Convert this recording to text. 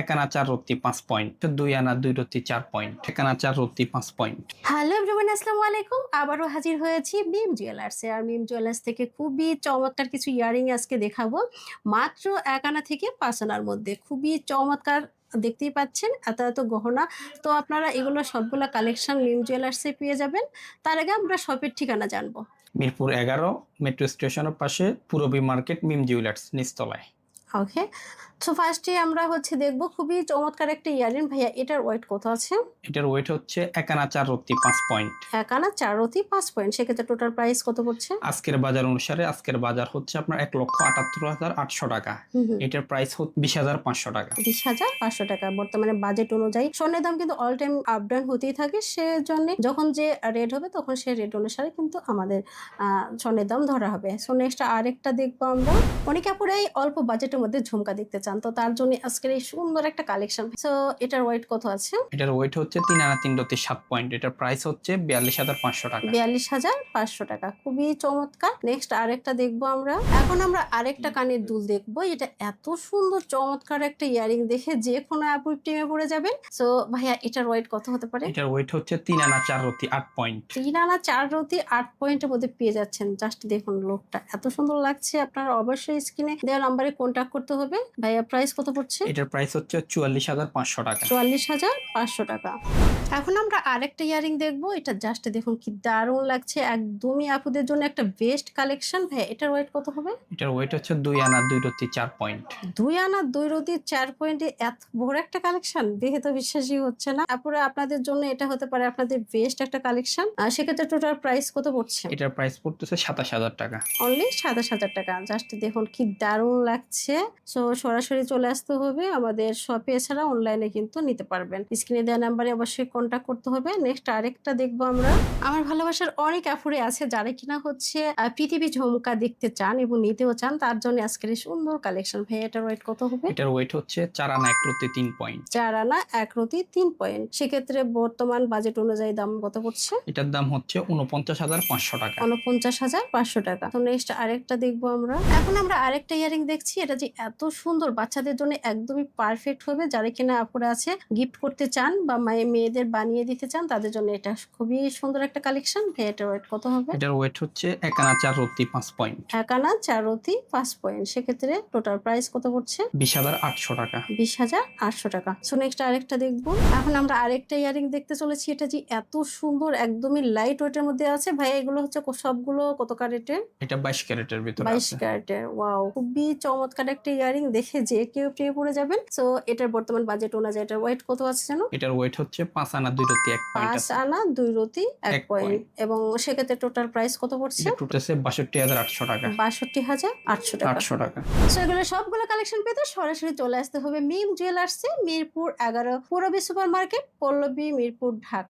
এক আনা চার রত্তি পাঁচ পয়েন্ট দুই আনা দুই রত্তি চার পয়েন্ট এক আনা চার রত্তি পাঁচ পয়েন্ট হ্যালো এভরিওয়ান আসসালামু আলাইকুম। আবারও হাজির হয়েছি মিম জুয়েলার্সে আর মিম জুয়েলার্স থেকে খুবই চমৎকার কিছু ইয়ারিং আজকে দেখাবো। মাত্র এক আনা থেকে পাঁচ আনার মধ্যে। খুবই চমৎকার দেখতেই পাচ্ছেন এত এত গহনা। তো আপনারা এগুলো সবগুলো কালেকশন মিম জুয়েলার্সে পেয়ে যাবেন। তার আগে আমরা শপের ঠিকানা জানব। মিরপুর এগারো মেট্রো স্টেশনের পাশে পুরবী মার্কেট মিম জুয়েলার্স নিচতলায়। ওকে তো ফার্স্টে আমরা হচ্ছে দেখব খুবই চমৎকার একটা ইয়ারিং ভাইয়া এটার ওয়েট কত আছে? এটার ওয়েট হচ্ছে এক আনা চার রত্তি পাঁচ পয়েন্ট এক আনা চার রতি পাঁচ পয়েন্ট সেক্ষেত্রে টোটাল প্রাইস কত পড়ছে? আজকের বাজার অনুসারে আজকের বাজার হচ্ছে আপনার এক লক্ষ আটাত্তর হাজার আটশো টাকা। এটার প্রাইস হচ্ছে বিশ হাজার পাঁচশো টাকা। বিশ হাজার পাঁচশো টাকা বর্তমানে বাজেট অনুযায়ী। স্বর্ণের দাম কিন্তু অল টাইম আপ ডাউন হতেই থাকে সেজন্য যখন যে রেট হবে তখন সে রেট অনুসারে কিন্তু আমাদের স্বর্ণের দাম ধরা হবে। সো নেক্সট আরেকটা দেখব আমরা। অনেকে আপুরাই অল্প বাজেটের মধ্যে ঝুমকা দেখতে চান। তো তার জন্য আজকের এই সুন্দর একটা কালেকশন সো এটার ওয়েট কত আছে? এটার ওয়েট হচ্ছে তিন আনা তিন রত্তি সাত পয়েন্ট এটার প্রাইস হচ্ছে বিয়াল্লিশ হাজার পাঁচশো টাকা। বিয়াল্লিশ হাজার পাঁচশো টাকা। খুবই চমৎকার। নেক্সট আরেকটা দেখব আমরা। এখন আমরা আরেকটা কানের দুল দেখব। এটা এত সুন্দর চমৎকার একটা ইয়ারিং দেখে যে কোনো আপুর টিমে পড়ে যাবেন সো ভাইয়া এটার ওয়েট কত হতে পারে? এটার ওয়েট হচ্ছে তিন আনা চার রত্তি আট পয়েন্ট তিন আনা চার রতি আট পয়েন্টের মধ্যে পেয়ে যাচ্ছেন। জাস্ট দেখুন লোকটা এত সুন্দর লাগছে আপনারা অবশ্যই স্ক্রিনে দেওয়া নাম্বারে কন্ট্যাক্ট করতে হবে। ভাইয়া প্রাইস কত পড়ছে? এটার প্রাইস হচ্ছে চুয়াল্লিশ হাজার পাঁচশো টাকা। চুয়াল্লিশ হাজার পাঁচশো টাকা। এখন আমরা আরেকটা ইয়ারিং দেখব। এটা জাস্ট দেখুন কি দারুণ লাগছে। একদমই আপুদের জন্য একটা বেস্ট কালেকশন ভাই এটার ওয়েট কত হবে? এটার ওয়েট হচ্ছে দুই আনা দুই রতি চার পয়েন্ট দুই আনা দুই রতি চার পয়েন্টে এত বড় একটা কালেকশন দেখে তো বিশ্বাসই হচ্ছে না। আপুরা আপনাদের জন্য এটা হতে পারে আপনাদের বেস্ট একটা কালেকশন আর সেক্ষেত্রে টোটাল প্রাইস কত পড়ছে? এটার প্রাইস পড়তেছে সাতাশ হাজার টাকা। অনলি সাতাশ হাজার টাকা। জাস্ট দেখুন কি দারুণ লাগছে। সো সরাসরি চলে আসতে হবে। আমাদের শপে এছাড়া অনলাইনে কিন্তু নিতে পারবেন। স্ক্রিনে দেওয়া নাম্বারে অবশ্যই কন্ট্যাক্ট করতে হবে। নেক্সট আরেকটা দেখব আমরা। আমার ভালোবাসার অনেক অ্যাফুরে আছে যারা কিনা হচ্ছে পৃথিবী ঝুমকা দেখতে চান এবং নিতেও চান। তার জন্য আজকের সুন্দর কালেকশন ভাই এটার ওয়েট কত হবে? এটার ওয়েট হচ্ছে চার আনা এক রত্তি তিন পয়েন্ট চার আনা এক রতি তিন পয়েন্ট সেক্ষেত্রে বর্তমান বাজেট অনুযায়ী দাম কত পড়ছে? এটার দাম হচ্ছে উনপঞ্চাশ হাজার পাঁচশো টাকা। উনপঞ্চাশ হাজার পাঁচশো টাকা। তো নেক্সট আরেকটা দেখব আমরা। এখন আমরা আরেকটা ইয়ারিং দেখছি। এটা যে এত সুন্দর বাচ্চাদের জন্য একদমই পারফেক্ট হবে যারা কিনা আপুরা আছে গিফট করতে চান বা মায়ে- মেয়েদের বানিয়ে দিতে চান তাদের জন্য এটা খুবই সুন্দর একটা কালেকশন এটার ওয়েট কত হবে? এটার ওয়েট হচ্ছে এক আনা চার পাঁচ পয়েন্ট এক আনা চার পাঁচ পয়েন্ট সেক্ষেত্রে টোটাল প্রাইস কত পড়ছে? বিশ হাজার আটশো টাকা। বিশ হাজার আটশো টাকা। সো নেক্সট আরেকটা দেখব। এখন আমরা আরেকটা ইয়ারিং দেখতে চলেছি। এটা যে এত সুন্দর একদমই লাইট ওয়েটের মধ্যে আছে। ভাই এগুলো হচ্ছে সবগুলো কত কারেটের এটা বাইশ ক্যারেটের ভিতরে বাইশ ক্যারেটের ওয়াও খুবই চমৎকার একটা ইয়ারিং দেখে যে কেউ পেয়ে পড়ে যাবেন। সো এটার বর্তমান বাজেট অনুযায়ী এটার ওয়েট কত আছে জানো? এটার ওয়েট হচ্ছে পাঁচ আনা দুই রত্তি এক পয়েন্ট পাঁচ আনা দুই রতি এক পয়েন্ট এবং সেক্ষেত্রে টোটাল প্রাইস কত পড়ছে? টোটাসে বাষট্টি হাজার আটশো টাকা। বাষট্টি হাজার আটশো টাকা। আটশো টাকা। সো এগুলো সবগুলো কালেকশন পেতে সরাসরি চলে আসতে হবে মিম জুয়েলার্সে মিরপুর এগারো পুরবী সুপার মার্কেট পল্লবী মিরপুর ঢাকা।